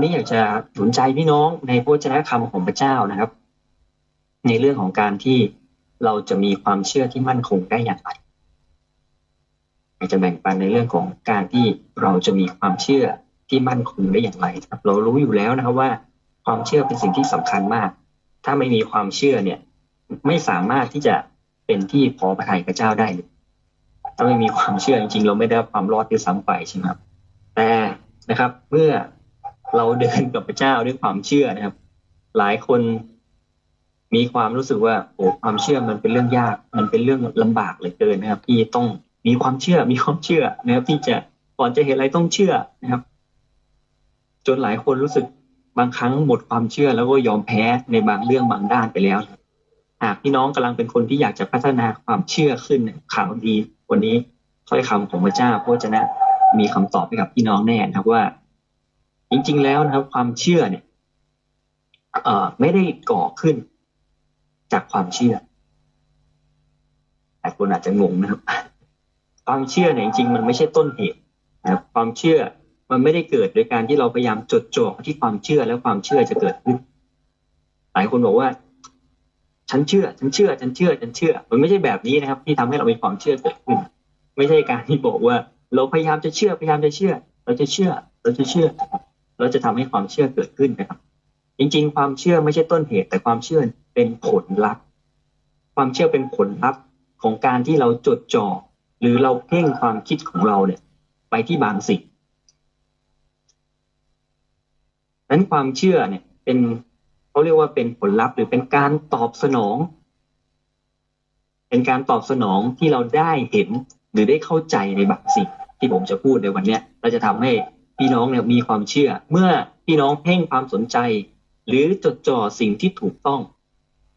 วันนี้อยากจะหนุนใจพี่น้องในพระเจ้าคำของพระเจ้านะครับ ในเรื่องของการที่เราจะมีความเชื่อที่มั่นคงได้อย่างไรอยากจะแบ่งปันในเรื่องของการที่เราจะมีความเชื่อที่มั่นคงได้อย่างไรครับ เรารู้อยู่แล้วนะครับว่าความเชื่อเป็นสิ่งที่สำคัญมาก ถ้าไม่มีความเชื่อเนี่ย ไม่สามารถที่จะเป็นที่พอพระทัยพระเจ้าได้เลยถ้าไม่มีความเชื่อจริงๆ เราไม่ได้ความรอดที่ซ้ำไปใช่ไหมครับ แต่นะครับ เมื่อ เราเดินกับพระเจ้าด้วยความเชื่อนะครับ หลายคนมีความรู้สึกว่าโอ้ความเชื่อมันเป็นเรื่องยาก มันเป็นเรื่องลำบากเลยเกินนะครับ ที่ต้องมีความเชื่อมีความเชื่อนะครับ ที่จะก่อนจะเห็นอะไรต้องเชื่อนะครับ จนหลายคนรู้สึกบางครั้งหมดความเชื่อแล้วก็ยอมแพ้ในบางเรื่องบางด้านไปแล้วหากพี่น้องกำลังเป็นคนที่อยากจะพัฒนาความเชื่อขึ้นข่าวดีวันนี้ถ้อยคำของพระเจ้าพระเจ้ามีคำตอบให้กับพี่น้องแน่นะครับว่า จริงๆแล้วนะครับ ความเชื่อเนี่ยเอ่อไม่ได้ก่อขึ้นจากความเชื่อหลายคนอาจจะงงนะครับ ความเชื่อเนี่ยจริงๆมันไม่ใช่ต้นเหตุนะครับความเชื่อมันไม่ได้เกิดโดยการที่เราพยายามจดจ่อที่ความเชื่อแล้วความเชื่อจะเกิดขึ้น หลายคนบอกว่า ฉันเชื่อ ฉันเชื่อ ฉันเชื่อ ฉันเชื่อ มันไม่ใช่แบบนี้นะครับ ที่ทำให้เรามีความเชื่อเกิดขึ้น ไม่ใช่การที่บอกว่า เราพยายามจะเชื่อพยายามจะเชื่อ เราจะเชื่อ เราจะเชื่อ เราจะทำให้ความเชื่อเกิดขึ้นนะครับ จริงๆ ความเชื่อไม่ใช่ต้นเหตุ แต่ความเชื่อเป็นผลลัพธ์ ความเชื่อเป็นผลลัพธ์ของการที่เราจดจ่อหรือเราเพ่งความคิดของเราเนี่ย ไปที่บางสิ่งนั้นความเชื่อเนี่ย เป็นเขาเรียกว่าเป็นผลลัพธ์ หรือเป็นการตอบสนอง เป็นการตอบสนองที่เราได้เห็นหรือได้เข้าใจในบางสิ่งที่ผมจะพูดในวันนี้เราจะทำให้ พี่น้องเนี่ยมีความเชื่อ เมื่อพี่น้องเพ่งความสนใจ หรือจดจ่อสิ่งที่ถูกต้อง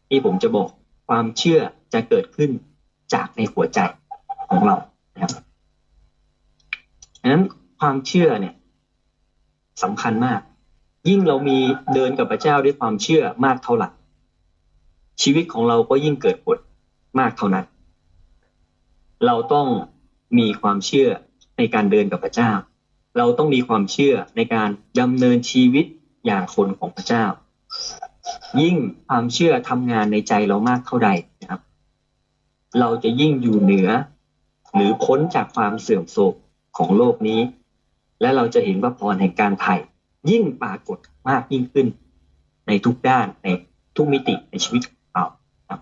ที่ผมจะบอกความเชื่อจะเกิดขึ้นจากในหัวใจของเรานะครับดังนั้นความเชื่อเนี่ยสำคัญมาก ยิ่งเรามีเดินกับพระเจ้าด้วยความเชื่อมากเท่าไหร่ชีวิตของเราก็ยิ่งเกิดผลมากเท่านั้น เราต้องมีความเชื่อในการเดินกับพระเจ้า เราต้องมีความเชื่อในการดำเนินชีวิตอย่างคนของพระเจ้า ยิ่งความเชื่อทำงานในใจเรามากเท่าใดนะครับ เราจะยิ่งอยู่เหนือ หรือพ้นจากความเสื่อมโทรมของโลกนี้ และเราจะเห็นว่าพรแห่งการไถ่ยิ่งปรากฏมากยิ่งขึ้น ในทุกด้านในทุกมิติในชีวิตของเรา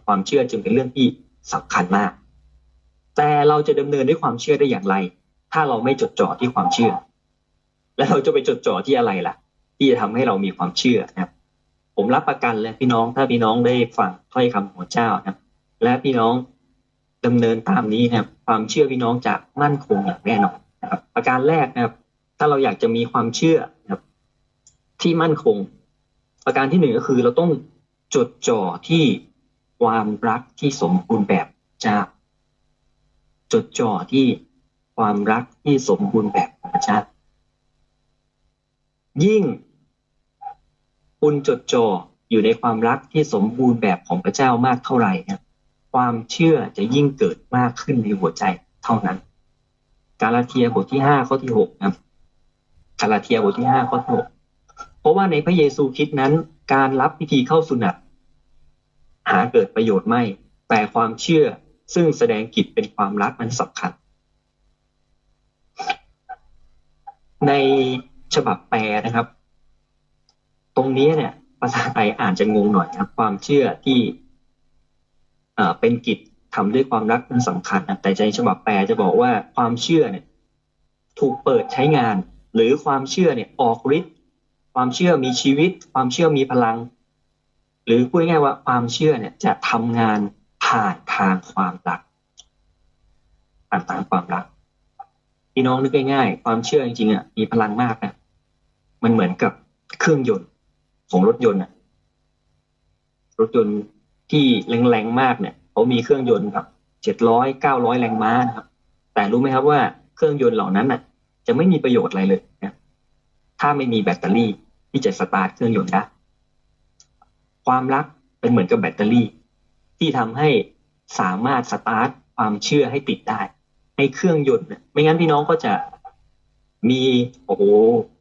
ความเชื่อจึงเป็นเรื่องที่สำคัญมาก แต่เราจะดำเนินด้วยความเชื่อได้อย่างไร ถ้าเราไม่จดจ่อที่ความเชื่อ แล้วเราจะไปจดจ่อที่อะไรล่ะ ที่จะทำให้เรามีความเชื่อนะครับ ผมรับประกันเลยพี่น้องถ้าพี่น้องได้ฟังถ้อยคำของเจ้านะและพี่น้องดำเนินตามนี้นะครับ ความเชื่อพี่น้องจะมั่นคงอย่างแน่นอนนะครับ ประการแรกนะครับ ถ้าเราอยากจะมีความเชื่อนะครับ ที่มั่นคง ประการที่หนึ่งก็คือเราต้องจดจ่อที่ความรักที่สมบูรณ์แบบเจ้าจดจ่อที่ความรักที่สมบูรณ์แบบของพระเจ้า ยิ่งคุณจดจ่ออยู่ในความรักที่สมบูรณ์แบบของพระเจ้ามากเท่าไหร่นะความเชื่อจะยิ่งเกิดมากขึ้นในหัวใจเท่านั้น กาลาเทียบทที่ห้าข้อที่หกนะกาลาเทียบทที่ห้าข้อที่หกเพราะว่าในพระเยซูคริสต์นั้น การรับพิธีเข้าสุนัตหาเกิดประโยชน์ไม่ แต่ความเชื่อซึ่งแสดงกิจเป็นความรักมันสำคัญ ใน ฉบับแปลนะครับ ตรงนี้เนี่ย ภาษาไทยอ่านจะงงหน่อยครับ ความเชื่อที่เป็นกิจทำด้วยความรักมันสำคัญนะแต่ในฉบับแปลจะบอกว่าความเชื่อเนี่ย ถูกเปิดใช้งาน หรือความเชื่อเนี่ยออกฤทธิ์ความเชื่อมีชีวิต ความเชื่อมีพลัง หรือพูดง่ายว่าความเชื่อเนี่ยจะทำงานผ่านทางความรักผ่านทางความรักพี่น้องนึกง่ายๆความเชื่อจริงๆอะมีพลังมากนะ มันเหมือนกับเครื่องยนต์ของรถยนต์อะรถยนต์ที่แรงๆมากเนี่ยเขามีเครื่องยนต์ครับเจ็ดร้อยเก้าร้อยแรงม้านะครับ แต่รู้ไหมครับว่าเครื่องยนต์เหล่านั้นน่ะ จะไม่มีประโยชน์อะไรเลยนะถ้าไม่มีแบตเตอรี่ที่จะสตาร์ทเครื่องยนต์ได้ความรักเป็นเหมือนกับแบตเตอรี่ ที่ทำให้สามารถสตาร์ทความเชื่อให้ติดได้ให้เครื่องยนต์ไม่งั้นพี่น้องก็จะ มีโอ้โห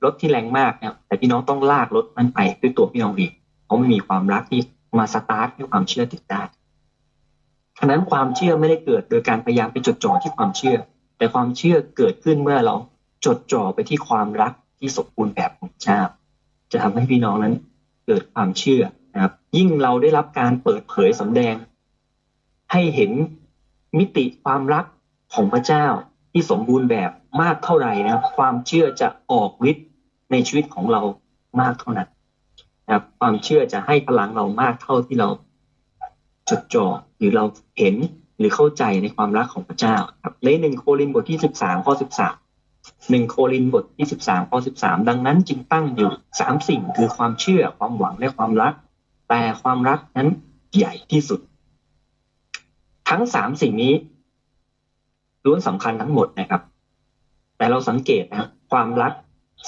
รถที่แรงมากนะแต่พี่น้องต้องลากรถนั้นไปด้วยตัวพี่น้องเองเพราะไม่มีความรักที่มาสตาร์ทให้ความเชื่อติดได้ฉะนั้นความเชื่อไม่ได้เกิดโดยการพยายามไปจดจ่อที่ความเชื่อ แต่ความเชื่อเกิดขึ้นเมื่อเราจดจ่อไปที่ความรักที่สมบูรณ์แบบของเจ้าจะทำให้พี่น้องนั้นเกิดความเชื่อนะครับ ยิ่งเราได้รับการเปิดเผยสำแดง ให้เห็นมิติความรักของพระเจ้าที่สมบูรณ์แบบ มากเท่าไหร่นะความเชื่อจะออกฤทธิ์ในชีวิตของเรามากเท่านั้นนะครับความเชื่อจะให้พลังเรามากเท่าที่เราจดจ่อหรือเราเห็นหรือเข้าใจในความรักของพระเจ้าครับในหนึ่งโครินบทที่สิบสามข้อสิบสามหนึ่งโครินบทที่สิบสามข้อสิบสามดังนั้นจึงตั้งอยู่สามสิ่งคือความเชื่อความหวังและความรัก แต่ความรักนั้นใหญ่ที่สุด ทั้งสามสิ่งนี้ล้วนสำคัญทั้งหมดนะครับ แต่เราสังเกตนะครับความรัก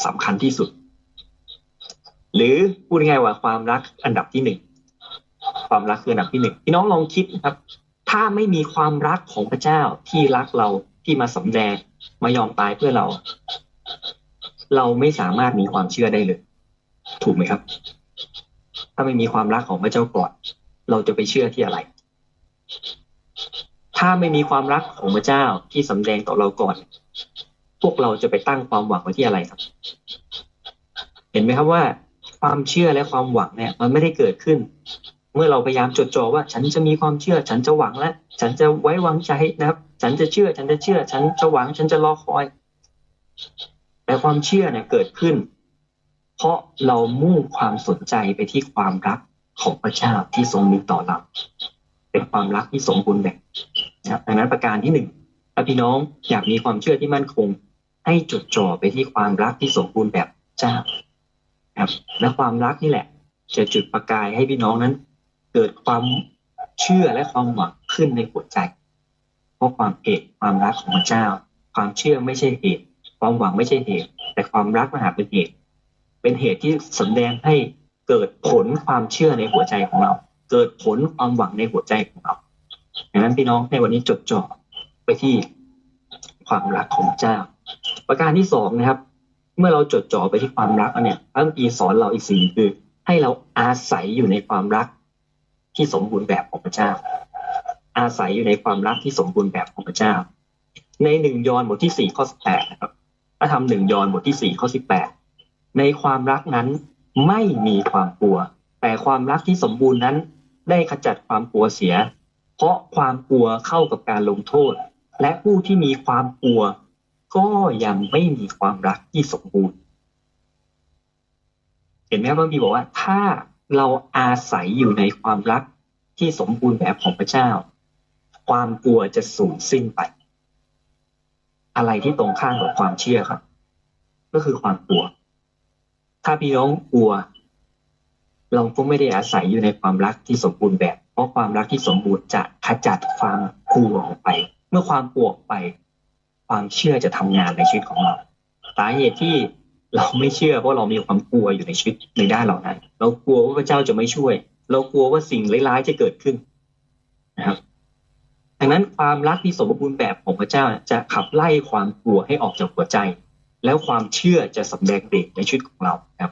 สำคัญที่สุด หรือพูดง่ายว่าความรักอันดับที่หนึ่งความรักคืออันดับที่หนึ่งพี่น้องลองคิดนะครับ ถ้าไม่มีความรักของพระเจ้าที่รักเราที่มาสำแดงมายอมตายเพื่อเรา เราไม่สามารถมีความเชื่อได้เลย ถูกไหมครับ ถ้าไม่มีความรักของพระเจ้าก่อน เราจะไปเชื่อที่อะไร ถ้าไม่มีความรักของพระเจ้าที่สำแดงต่อเราก่อน พวกเราจะไปตั้งความหวังไว้ที่อะไรครับ เห็นไหมครับว่า ความเชื่อและความหวังเนี่ย มันไม่ได้เกิดขึ้น เมื่อเราพยายามจดจ่อว่า ฉันจะมีความเชื่อ ฉันจะหวังและ ฉันจะไว้วางใจนะครับ ฉันจะเชื่อ ฉันจะเชื่อ ฉันจะหวัง ฉันจะรอคอย แต่ความเชื่อเนี่ยเกิดขึ้น เพราะเรามุ่งความสนใจไปที่ความรักของพระเจ้าที่ทรงมีต่อเราเป็นความรักที่สมบูรณ์แบบนะครับดังนั้นประการที่หนึ่งถ้าพี่น้องอยากมีความเชื่อที่มั่นคง ให้จดจ่อไปที่ความรักที่สมบูรณ์แบบเจ้าครับ และความรักนี่แหละ จะจุดประกายให้พี่น้องนั้น เกิดความเชื่อและความหวังขึ้นในหัวใจ เพราะความเหตุความรักของพระเจ้า ความเชื่อไม่ใช่เหตุ ความหวังไม่ใช่เหตุ แต่ความรักมหาเป็นเหตุ เป็นเหตุที่แสดงให้เกิดผลความเชื่อในหัวใจของเรา เกิดผลความหวังในหัวใจของเราดังนั้นพี่น้องในวันนี้จดจ่อไปที่ความรักของเจ้า ประการที่สองนะครับ เมื่อเราจดจ่อไปที่ความรักเนี่ยพระคัมภีร์สอนเราอีกสิ่งคือ ให้เราอาศัยอยู่ในความรักที่สมบูรณ์แบบของพระเจ้า อาศัยอยู่ในความรักที่สมบูรณ์แบบของพระเจ้า ในหนึ่งยอห์นบทที่สี่ข้อสิบแปดนะครับพระธรรมหนึ่งยอห์นบทที่สี่ข้อสิบแปดในความรักนั้นไม่มีความกลัว แต่ความรักที่สมบูรณ์นั้น ได้ขจัดความกลัวเสีย เพราะความกลัวเข้ากับการลงโทษ และผู้ที่มีความกลัว ก็ยังไม่มีความรักที่สมบูรณ์ เห็นไหมครับบางทีบอกว่า ถ้าเราอาศัยอยู่ในความรักที่สมบูรณ์แบบของพระเจ้า ความกลัวจะสูญสิ้นไป อะไรที่ตรงข้ามกับความเชื่อครับ ก็คือความกลัว ถ้าพี่น้องกลัว เราก็ไม่ได้อาศัยอยู่ในความรักที่สมบูรณ์แบบ เพราะความรักที่สมบูรณ์จะขจัดความกลัวออกไป เมื่อความกลัวออกไป ความเชื่อจะทำงานในชีวิตของเราสาเหตุที่เราไม่เชื่อเพราะเรามีความกลัวอยู่ในชีวิตในด้านเหล่านั้น เรากลัวว่าพระเจ้าจะไม่ช่วย เรากลัวว่าสิ่งร้ายๆจะเกิดขึ้นนะครับดังนั้นความรักที่สมบูรณ์แบบของพระเจ้าจะขับไล่ความกลัวให้ออกจากหัวใจ แล้วความเชื่อจะสำแดงเด็กในชีวิตของเราครับ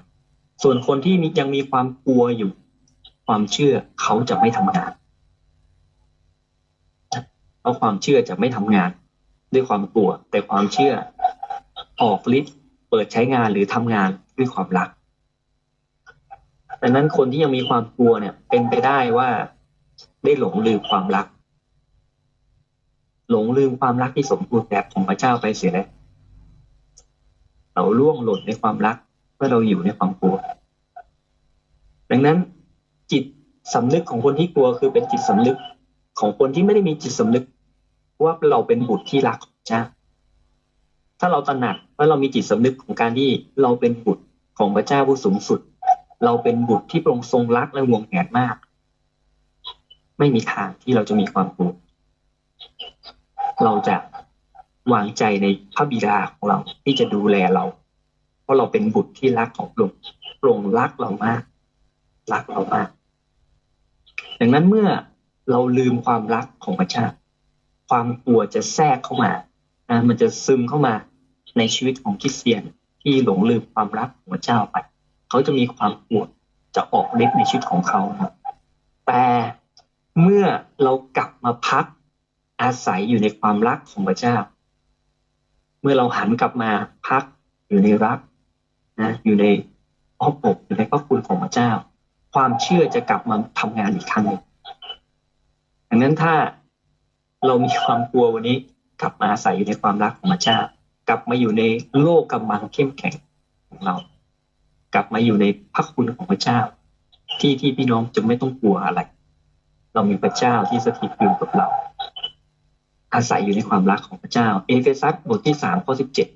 ส่วนคนที่ยังมีความกลัวอยู่ ความเชื่อเขาจะไม่ทำงานเพราะความเชื่อจะไม่ทำงาน ด้วยความกลัว แต่ความเชื่อ ออกฤทธิ์เปิดใช้งานหรือทำงานด้วยความรักดังนั้นคนที่ยังมีความกลัวเนี่ย เป็นไปได้ว่าได้หลงลืมความรัก หลงลืมความรักที่สมบูรณ์แบบของพระเจ้าไปเสียแล้วเราล่วงหล่นในความรักเมื่อเราอยู่ในความกลัว ดังนั้นจิตสำนึกของคนที่กลัวคือเป็นจิตสำนึกของคนที่ไม่ได้มีจิตสำนึก ว่าเราเป็นบุตรที่รักของเจ้าถ้าเราตระหนักว่าเรามีจิตสำนึกของการที่เราเป็นบุตรของพระเจ้าผู้สูงสุด เราเป็นบุตรที่พระองค์ทรงรักและห่วงแหนมาก ไม่มีทางที่เราจะมีความกลัวเราจะวางใจในพระบิดาของเราที่จะดูแลเรา เพราะเราเป็นบุตรที่รักของพระองค์พระองค์รักเรามาก รักเรามาก ดังนั้นเมื่อเราลืมความรักของพระเจ้า ความกลัวจะแทรกเข้ามานะมันจะซึมเข้ามาในชีวิตของคริสเตียนที่หลงลืมความรักของพระเจ้าไป เขาจะมีความกลัวจะออกฤทธิ์ในชีวิตของเขาครับแต่เมื่อเรากลับมาพักอาศัยอยู่ในความรักของพระเจ้า เมื่อเราหันกลับมาพักอยู่ในรักนะอยู่ในอ้อมอกอยู่ในพระคุณของพระเจ้า ความเชื่อจะกลับมาทำงานอีกครั้งหนึ่งดังนั้นถ้า เรามีความกลัววันนี้กลับมาอาศัยอยู่ในความรักของพระเจ้ากลับมาอยู่ในโลกกำบังเข้มแข็งของเรา กลับมาอยู่ในพระคุณของพระเจ้า ที่ที่พี่น้องจะไม่ต้องกลัวอะไร เรามีพระเจ้าที่สถิตอยู่กับเรา อาศัยอยู่ในความรักของพระเจ้า เอเฟซัสบทที่สามข้อสิบเจ็ด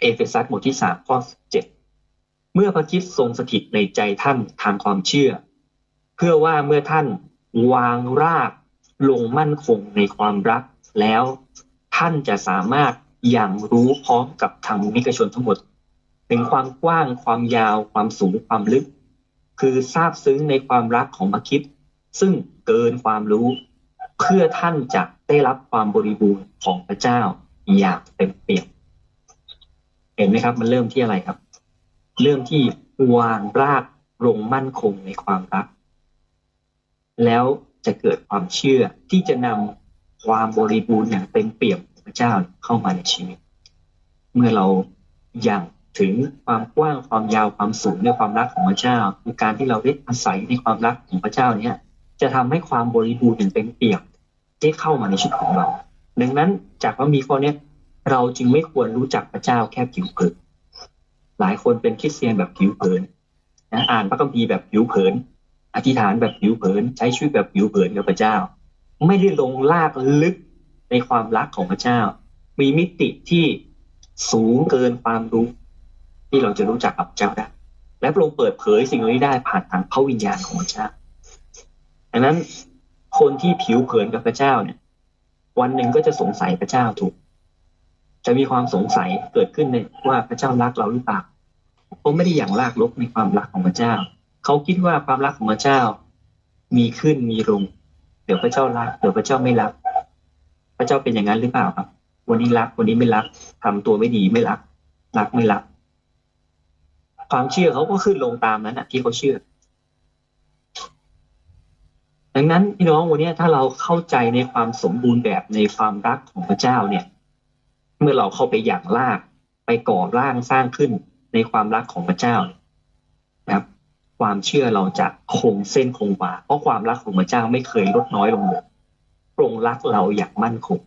เอเฟซัสบทที่สามข้อสิบเจ็ดเมื่อพระคิดทรงสถิตในใจท่านทางความเชื่อ เพื่อว่าเมื่อท่านวางราก ลงมั่นคงในความรักแล้วท่านจะสามารถอย่างรู้พร้อมกับทางมิกชนทั้งหมด ถึงความกว้างความยาวความสูงความลึก คือทราบซึ้งในความรักของพระคิด ซึ่งเกินความรู้ เพื่อท่านจะได้รับความบริบูรณ์ของพระเจ้าอย่างเต็มเปี่ยมเห็นไหมครับ มันเริ่มที่อะไรครับ เริ่มที่วางรากลงมั่นคงในความรัก แล้ว จะเกิดความเชื่อที่จะนำความบริบูรณ์อย่างเต็มเปี่ยมของพระเจ้าเข้ามาในชีวิต เมื่อเราอย่างถึงความกว้างความยาวความสูงในความรักของพระเจ้าคือการที่เราได้อาศัยในความรักของพระเจ้าเนี่ยจะทำให้ความบริบูรณ์อย่างเต็มเปี่ยมได้เข้ามาในชีวิตของเรา ดังนั้นจากว่ามีข้อนี้เราจึงไม่ควรรู้จักพระเจ้าแค่ผิวเผินหลายคนเป็นคริสเตียนแบบผิวเผินนะอ่านพระคัมภีร์แบบผิวเผิน อธิษฐานแบบผิวเผิน ใช้ชีวิตแบบผิวเผินกับพระเจ้า ไม่ได้ลงลากลึกในความรักของพระเจ้า มีมิติที่สูงเกินความรู้ ที่เราจะรู้จักกับพระเจ้าได้ และพระองค์เปิดเผยสิ่งนี้ได้ผ่านทางพระวิญญาณของพระเจ้าดังนั้นคนที่ผิวเผินกับพระเจ้าเนี่ย วันหนึ่งก็จะสงสัยพระเจ้าถูก จะมีความสงสัยเกิดขึ้นในว่าพระเจ้ารักเราหรือเปล่าเขาไม่ได้อย่างลากลบในความรักของพระเจ้า เขาคิดว่าความรักของพระเจ้า มีขึ้นมีลง เดี๋ยวพระเจ้ารักเดี๋ยวพระเจ้าไม่รัก พระเจ้าเป็นอย่างนั้นหรือเปล่าครับ วันนี้รักวันนี้ไม่รักทำตัวไม่ดีไม่รัก รักไม่รัก ความเชื่อเขาก็ขึ้นลงตามนั้นนะที่เขาเชื่อ ดังนั้นพี่น้องวันนี้ถ้าเราเข้าใจในความสมบูรณ์แบบในความรักของพระเจ้าเนี่ย เมื่อเราเข้าไปอย่างลากไปก่อร่างสร้างขึ้นในความรักของพระเจ้านะครับ ความเชื่อเราจะคงเส้นคงวาเพราะความรักของพระเจ้าไม่เคยลดน้อยลงเลยพระองค์รักเราอย่างมั่นคง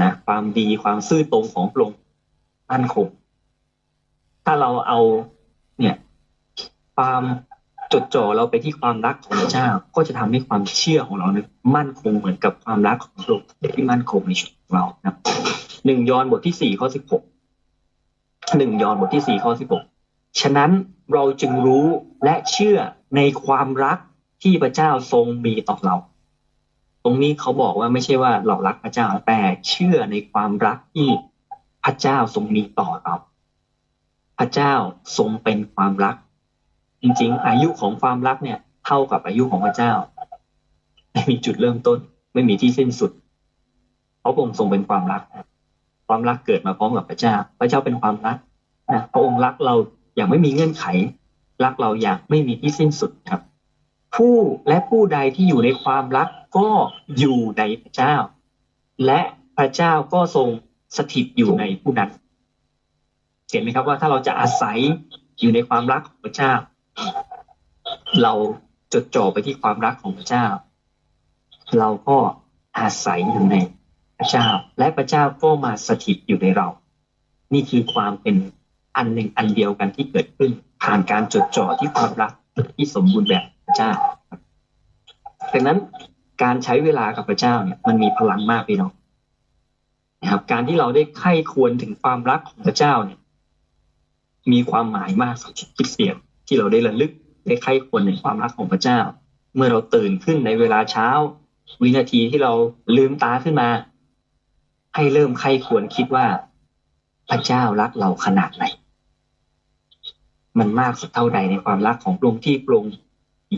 นะความดีความซื่อตรงของพระองค์มั่นคงถ้าเราเอาเนี่ยความจดจ่อเราไปที่ความรักของพระเจ้าก็จะทำให้ความเชื่อของเราเนี่ยมั่นคงเหมือนกับความรักของพระองค์ที่มั่นคงในชีวิตเรานะหนึ่งยอห์นบทที่สี่ข้อสิบหกหนึ่งยอห์นบทที่สี่ข้อสิบหก ฉะนั้นเราจึงรู้และเชื่อในความรักที่พระเจ้าทรงมีต่อเรา ตรงนี้เขาบอกว่าไม่ใช่ว่าเรารักพระเจ้าแต่เชื่อในความรักที่พระเจ้าทรงมีต่อเรา พระเจ้าทรงเป็นความรัก จริงๆ อายุของความรักเนี่ย เท่ากับอายุของพระเจ้า ไม่มีจุดเริ่มต้น ไม่มีที่สิ้นสุด เพราะพระองค์ทรงเป็นความรัก ความรักเกิดมาพร้อมกับพระเจ้า พระเจ้าเป็นความรักนะพระองค์รักเรา อย่างไม่มีเงื่อนไข รักเราอย่างไม่มีที่สิ้นสุดครับ ผู้และผู้ใดที่อยู่ในความรักก็อยู่ในพระเจ้า และพระเจ้าก็ทรงสถิตอยู่ในผู้นั้น เห็นไหมครับว่าถ้าเราจะอาศัยอยู่ในความรักของพระเจ้า เราจดจ่อไปที่ความรักของพระเจ้า เราก็อาศัยอยู่ในพระเจ้า และพระเจ้าก็มาสถิตอยู่ในเรา นี่คือความเป็น อันหนึ่งอันเดียวกันที่เกิดขึ้น ผ่านการจดจ่อที่ความรักที่สมบูรณ์แบบพระเจ้าดังนั้นการใช้เวลากับพระเจ้าเนี่ยมันมีพลังมากพี่น้องนะครับ การที่เราได้ไข้ควรถึงความรักของพระเจ้าเนี่ย มีความหมายมากสำหรับคริสเตียนที่เราได้ระลึกได้ไข้ควรในความรักของพระเจ้า เมื่อเราตื่นขึ้นในเวลาเช้า วินาทีที่เราลืมตาขึ้นมา ให้เริ่มไข้ควรคิดว่าพระเจ้ารักเราขนาดไหน มันมากสักเท่าใดในความรักของพระองค์ที่พระองค์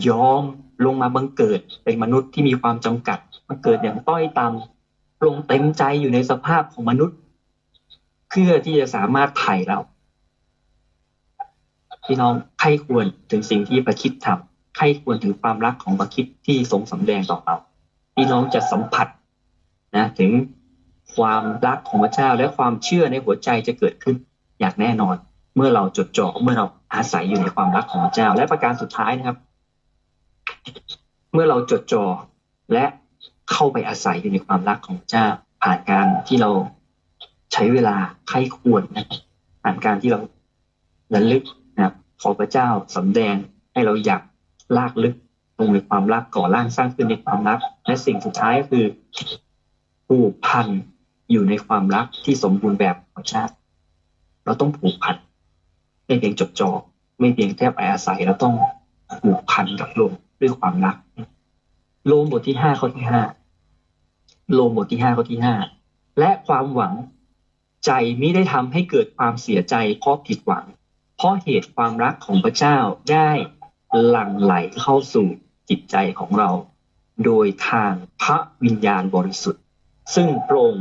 ยอมลงมาบังเกิดเป็นมนุษย์ที่มีความจำกัดมาเกิดอย่างต้อยต่ำพระองค์เต็มใจอยู่ในสภาพของมนุษย์ เพื่อที่จะสามารถไถ่เราพี่น้องใครควรถึงสิ่งที่พระคิดทำใครควรถึงความรักของพระคิดที่ทรงสำแดงต่อเราพี่น้องจะสัมผัสนะถึงความรักของพระเจ้าและความเชื่อในหัวใจจะเกิดขึ้นอย่างแน่นอน เมื่อเราจดจ่อเมื่อเรา อาศัยอยู่ในความรักของเจ้า และประการสุดท้ายนะครับ เมื่อเราจดจ่อและเข้าไปอาศัยอยู่ในความรักของเจ้า ผ่านการที่เราใช้เวลาใครควรนะผ่านการที่เราระลึกนะครับขอพระเจ้าสำแดงให้เราอยากลากลึกลงในความรักก่อร่างสร้างขึ้นในความรัก และสิ่งสุดท้ายก็คือผูกพันอยู่ในความรักที่สมบูรณ์แบบของชาติ เราต้องผูกพัน ไม่เพียงจดจ่อไม่เพียงแค่ไปอาศัยเราต้องผูกพันกับโลกด้วยความรัก โลมบทที่ห้าข้อที่ห้าโลมบทที่ห้าข้อที่ห้าและความหวังใจมิได้ทำให้เกิดความเสียใจเพราะผิดหวัง เพราะเหตุความรักของพระเจ้าได้หลั่งไหลเข้าสู่จิตใจของเรา โดยทางพระวิญญาณบริสุทธิ์ ซึ่งโปร่ง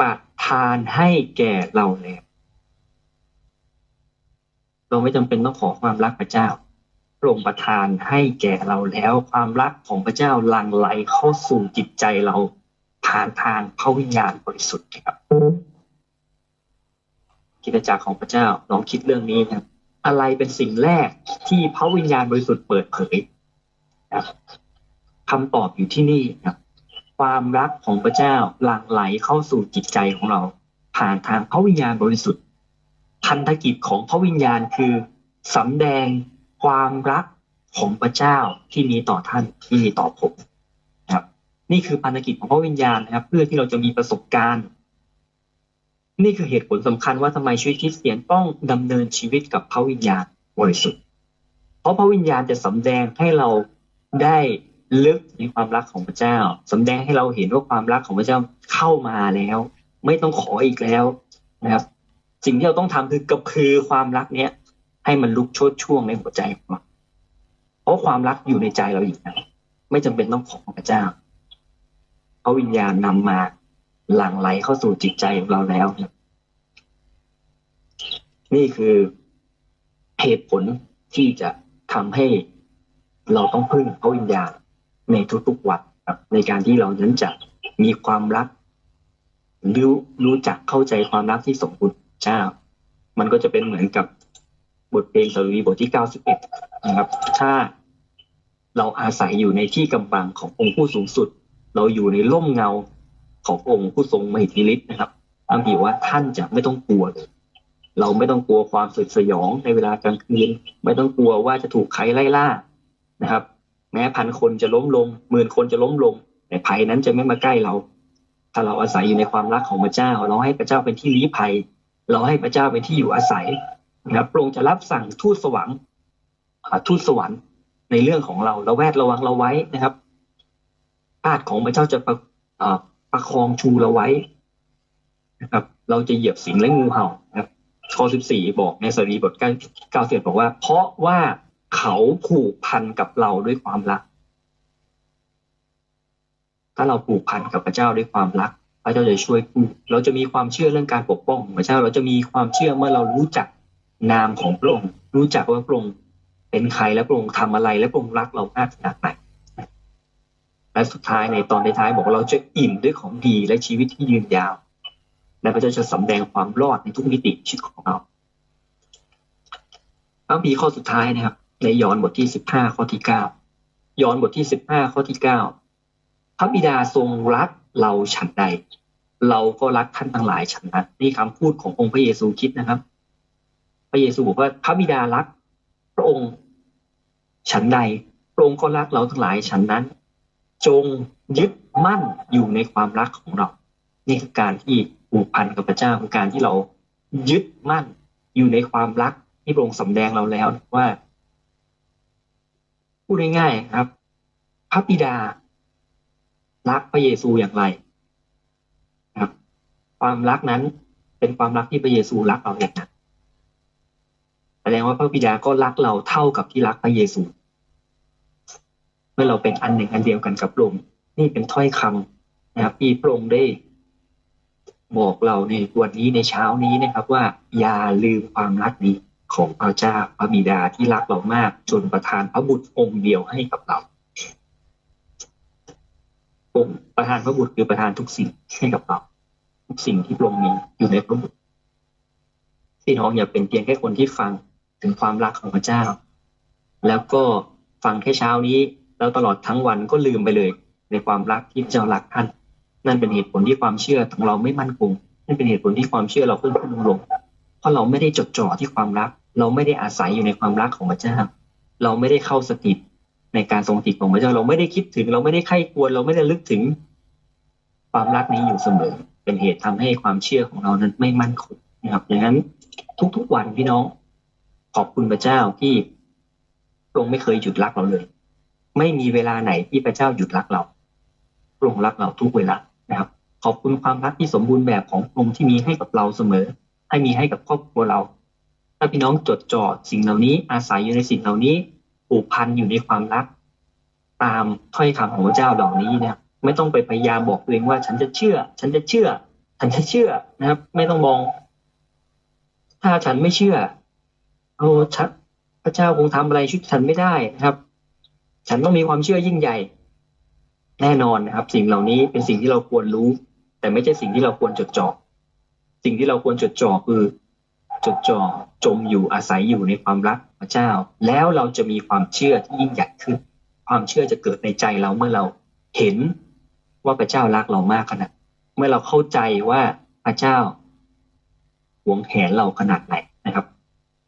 ประทานให้แก่เราแล้ว เราไม่จำเป็นต้องขอความรักพระเจ้าพระองค์ประทานให้แก่เราแล้วความรักของพระเจ้าหลั่งไหลเข้าสู่จิตใจเราผ่านทางพระวิญญาณบริสุทธิ์ครับกิจจักรของพระเจ้าลองคิดเรื่องนี้ครับ อะไรเป็นสิ่งแรกที่พระวิญญาณบริสุทธิ์เปิดเผยครับคำตอบอยู่ที่นี่ครับความรักของพระเจ้าหลั่งไหลเข้าสู่จิตใจของเรา ผ่านทางพระวิญญาณบริสุทธิ์ พันธกิจของพระวิญญาณคือสำแดงความรักของพระเจ้าที่มีต่อท่านที่มีต่อผมครับ นี่คือพันธกิจของพระวิญญาณนะครับ เพื่อที่เราจะมีประสบการณ์ นี่คือเหตุผลสำคัญว่าทำไมชีวิตคริสเตียนต้องดำเนินชีวิตกับพระวิญญาณบริสุทธิ์เพราะพระวิญญาณจะสำแดงให้เราได้ลึกในความรักของพระเจ้าสำแดงให้เราเห็นว่าความรักของพระเจ้าเข้ามาแล้ว ไม่ต้องขออีกแล้วนะครับ สิ่งที่เราต้องทำคือกระพือความรักเนี้ยให้มันลุกโชดช่วงในหัวใจของเราเพราะความรักอยู่ในใจเราอยู่แล้วไม่จำเป็นต้องขอพระเจ้าเพราะวิญญาณนำมาหลั่งไหลเข้าสู่จิตใจของเราแล้ว นี่คือเหตุผลที่จะทำให้เราต้องพึ่งพระวิญญาณในทุกๆวันครับในการที่เรานั้นจะมีความรักรู้รู้จักเข้าใจความรักที่สมบูรณ์ เจ้า มันก็จะเป็นเหมือนกับบทเพลงสดุดีบทที่ 91 นะครับ ถ้าเราอาศัยอยู่ในที่กำบังขององค์ผู้สูงสุด เราอยู่ในร่มเงาขององค์ผู้ทรงมหิทธิฤทธิ์นะครับอังกฤษว่าท่านจะไม่ต้องกลัวเลยเราไม่ต้องกลัวความสุดสยองในเวลากลางคืน ไม่ต้องกลัวว่าจะถูกใครไล่ล่านะครับ แม้พันคนจะล้มลงหมื่นคนจะล้มลง แต่ภัยนั้นจะไม่มาใกล้เรา ถ้าเราอาศัยอยู่ในความรักของพระเจ้า เราให้พระเจ้าเป็นที่ลี้ภัย เราให้พระเจ้าเป็นที่อยู่อาศัยนะครับพระองค์จะรับสั่งทูตสวรรค์ทูตสวรรค์ในเรื่องของเราเราแวดระวังเราไว้นะครับอาจของพระเจ้าจะประประคองชูเราไว้นะครับ เราจะเหยียบสิงและงูเห่านะครับข้อสิบสี่บอกในสรีบทเก้าเสียบอกว่า เพราะว่าเขาผูกพันกับเราด้วยความรัก ถ้าเราผูกพันกับพระเจ้าด้วยความรัก พระเจ้าจะช่วยกู้เราจะมีความเชื่อเรื่องการปกป้องพระเจ้าเราจะมีความเชื่อเมื่อเรารู้จักนามของพระองค์รู้จักว่าพระองค์เป็นใครและพระองค์ทำอะไรและพระองค์รักเรามากขนาดไหนและสุดท้ายในตอนท้ายบอกเราจะอิ่มด้วยของดีและชีวิตที่ยืนยาว และพระเจ้าจะสำแดงความรอดในทุกมิติชีวิตของเราพระบีข้อสุดท้ายนะครับ ในยอห์นบทที่สิบห้าข้อที่เก้ายอห์นบทที่สิบห้าข้อที่เก้าพระบิดาทรงรัก เราฉันใด เราก็รักท่านทั้งหลายฉันนั้นนี่คำพูดขององค์พระเยซูคิดนะครับ พระเยซูบอกว่าพระบิดารัก พระองค์ฉันใดพระองค์ก็รักเราทั้งหลายฉันนั้น จงยึดมั่นอยู่ในความรักของเรา นี่คือการที่ผูกพันกับพระเจ้าคือการที่เรายึดมั่นอยู่ในความรักที่พระองค์สำแดงเราแล้วว่าพูดง่ายๆครับ พระบิดา รักพระเยซูอย่างไรครับ ความรักนั้นเป็นความรักที่พระเยซูรักเราอย่างนั้นแสดงว่าพระบิดาก็รักเราเท่ากับที่รักพระเยซู เมื่อเราเป็นอันหนึ่งอันเดียวกันกับพระองค์นี่เป็นถ้อยคำนะครับที่พระองค์ได้บอกเราในวันนี้ในเช้านี้นะครับว่า อย่าลืมความรักนี้ของพระเจ้าพระบิดาที่รักเรามากจนประทานพระบุตรองค์เดียวให้กับเรา องค์ประทานพระบุตรคือประทานทุกสิ่งให้กับเราทุกสิ่งที่พระองค์มีอยู่ในพระบุตรพี่น้องอย่าเป็นเพียงแค่คนที่ฟังถึงความรักของพระเจ้า แล้วก็ฟังแค่เช้านี้แล้วตลอดทั้งวันก็ลืมไปเลย ในความรักที่พระเจ้ารักท่าน นั่นเป็นเหตุผลที่ความเชื่อของเราไม่มั่นคงนั่นเป็นเหตุผลที่ความเชื่อเราขึ้นขึ้นลงลงเพราะเราไม่ได้จดจ่อที่ความรัก เราไม่ได้อาศัยอยู่ในความรักของพระเจ้า เราไม่ได้เข้าสถิต ในการทรงสถิตของพระเจ้าเราไม่ได้คิดถึง เราไม่ได้ใคร่ควรเราไม่ได้ลึกถึง ความรักนี้อยู่เสมอ เป็นเหตุทำให้ความเชื่อของเรานั้นไม่มั่นคงนะครับดังนั้น ทุกๆวันพี่น้องขอบคุณพระเจ้าที่พระองค์ไม่เคยหยุดรักเราเลย ไม่มีเวลาไหนที่พระเจ้าหยุดรักเราพระองค์รักเราทุกเวลานะครับ ขอบคุณความรักที่สมบูรณ์แบบของพระองค์ที่มีให้กับเราเสมอ ให้มีให้กับครอบครัวเรา ถ้าพี่น้องจดจ่อสิ่งเหล่านี้อาศัยอยู่ในสิ่งเหล่านี้ ผูกพันอยู่ในความรัก ตามถ้อยคำของพระเจ้าเหล่านี้เนี่ยไม่ต้องไปพยายามบอกตัวเองว่าฉันจะเชื่อ ฉันจะเชื่อ ฉันจะเชื่อนะครับ ไม่ต้องมอง ถ้าฉันไม่เชื่อโอ้ชัดพระเจ้าคงทำอะไรชุดฉันไม่ได้นะครับ ฉันต้องมีความเชื่อยิ่งใหญ่ แน่นอนนะครับ สิ่งเหล่านี้เป็นสิ่งที่เราควรรู้ แต่ไม่ใช่สิ่งที่เราควรจดจ่อสิ่งที่เราควรจดจ่อคือจดจ่อจมอยู่อาศัยอยู่ในความรัก พระเจ้า แล้วเราจะมีความเชื่อที่ยิ่งใหญ่ขึ้น ความเชื่อจะเกิดในใจเราเมื่อเราเห็นว่าพระเจ้ารักเรามากขนาดเมื่อเราเข้าใจว่าพระเจ้าหวงแหนเราขนาดไหนนะครับ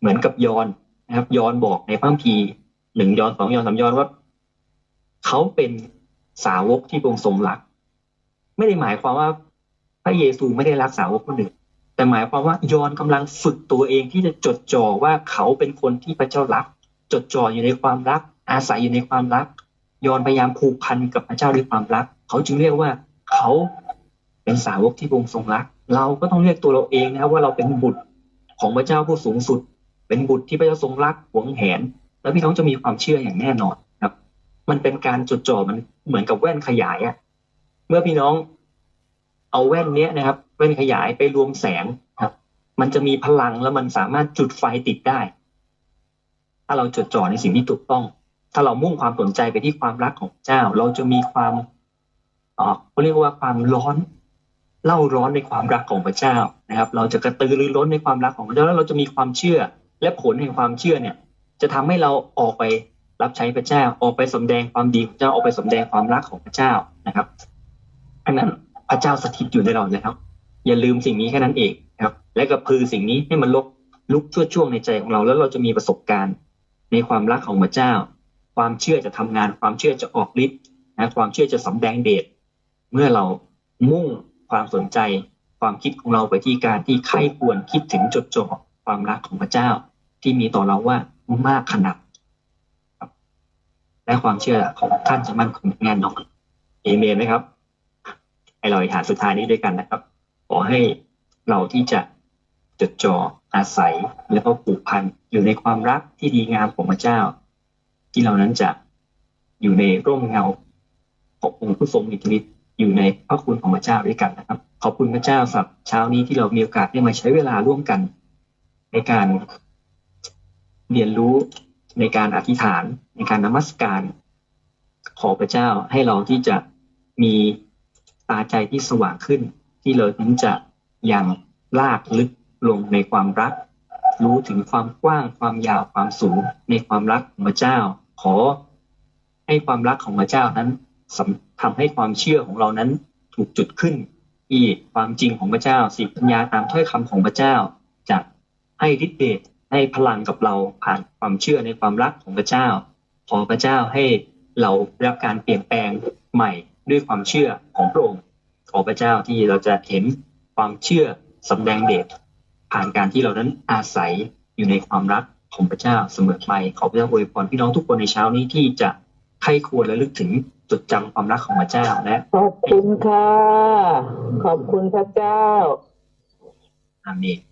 เหมือนกับยอนนะครับ ยอนบอกในพระคัมภีร์หนึ่งยอนสองยอนสามยอนว่าเขาเป็นสาวกที่พระองค์ทรงรัก ไม่ได้หมายความว่าพระเยซูไม่ได้รักสาวกคนอื่น แต่หมายความว่ายอนกำลังฝึกตัวเองที่จะจดจ่อว่าเขาเป็นคนที่พระเจ้ารัก จดจ่ออยู่ในความรัก อาศัยอยู่ในความรัก ยอนพยายามผูกพันกับพระเจ้าด้วยความรัก เขาจึงเรียกว่าเขาเป็นสาวกที่พระองค์ทรงรัก เราก็ต้องเรียกตัวเราเองนะว่าเราเป็นบุตรของพระเจ้าผู้สูงสุด เป็นบุตรที่พระเจ้าทรงรักหวงแหน แล้วพี่น้องจะมีความเชื่ออย่างแน่นอนครับ มันเป็นการจดจ่อมันเหมือนกับแว่นขยายอะเมื่อพี่น้อง เอาแว่นเนี้ยนะครับแว่นขยายไปรวมแสงครับ มันจะมีพลังแล้วมันสามารถจุดไฟติดได้ ถ้าเราจดจ่อในสิ่งที่ถูกต้อง ถ้าเรามุ่งความสนใจไปที่ความรักของเจ้า เราจะมีความอ่าเขาเรียกว่าความร้อนเล่าร้อนในความรักของพระเจ้านะครับ เราจะกระตือรือร้นในความรักของพระเจ้าแล้วเราจะมีความเชื่อ และผลแห่งความเชื่อเนี่ย จะทำให้เราออกไปรับใช้พระเจ้าออกไปสำแดงความดีของเจ้าออกไปสำแดงความรักของพระเจ้านะครับอันนั้น พระเจ้าสถิตอยู่ในเราแล้วอย่าลืมสิ่งนี้แค่นั้นเองครับ และกระพือสิ่งนี้ให้มันลุกลุกชั่วช่วงในใจของเราแล้วเราจะมีประสบการณ์ ในความรักของพระเจ้า ความเชื่อจะทำงาน ความเชื่อจะออกฤทธิ์นะความเชื่อจะสำแดงเดชเมื่อเรามุ่งความสนใจ ความคิดของเราไปที่การที่ใครควรคิดถึงจดจ่อความรักของพระเจ้า ที่มีต่อเราว่ามากขนาดและความเชื่อของท่านจะมั่นคงแน่นอนเอเมนไหมครับ ให้เราอธิษฐานสุดท้ายนี้ด้วยกันนะครับ ขอให้เราที่จะจดจ่ออาศัยและก็ผูกพันอยู่ในความรักที่ดีงามของพระเจ้า ที่เรานั้นจะอยู่ในร่มเงาขององค์ผู้ทรงอิทธิฤทธิ์อยู่ในพระคุณของพระเจ้าด้วยกันนะครับ ขอบคุณพระเจ้าสำหรับเช้านี้ที่เรามีโอกาสได้มาใช้เวลาร่วมกัน ในการเรียนรู้ในการอธิษฐาน ในการนมัสการ ขอพระเจ้าให้เราที่จะมี ตาใจที่สว่างขึ้น ที่เรานั้นจะยังลากลึกลงในความรัก รู้ถึงความกว้างความยาวความสูงในความรักของพระเจ้า ขอให้ความรักของพระเจ้านั้นสำทำให้ความเชื่อของเรานั้นถูกจุดขึ้นที่ความจริงของพระเจ้าสิปัญญาตามถ้อยคำของพระเจ้าจะให้ฤทธิ์เดชให้พลังกับเราผ่านความเชื่อในความรักของพระเจ้า ขอพระเจ้าให้เราได้รับการเปลี่ยนแปลงใหม่ ด้วยความเชื่อของพระองค์ขอพระเจ้าที่เราจะเห็นความเชื่อสำแดงเดชผ่านการที่เรานั้นอาศัยอยู่ในความรักของพระเจ้าเสมอไปขอพระเจ้าอวยพรพี่น้องทุกคนในเช้านี้ที่จะใคร่ควรและลึกถึงจดจำความรักของพระเจ้าและขอบคุณค่ะ ขอบคุณพระเจ้าอาเมน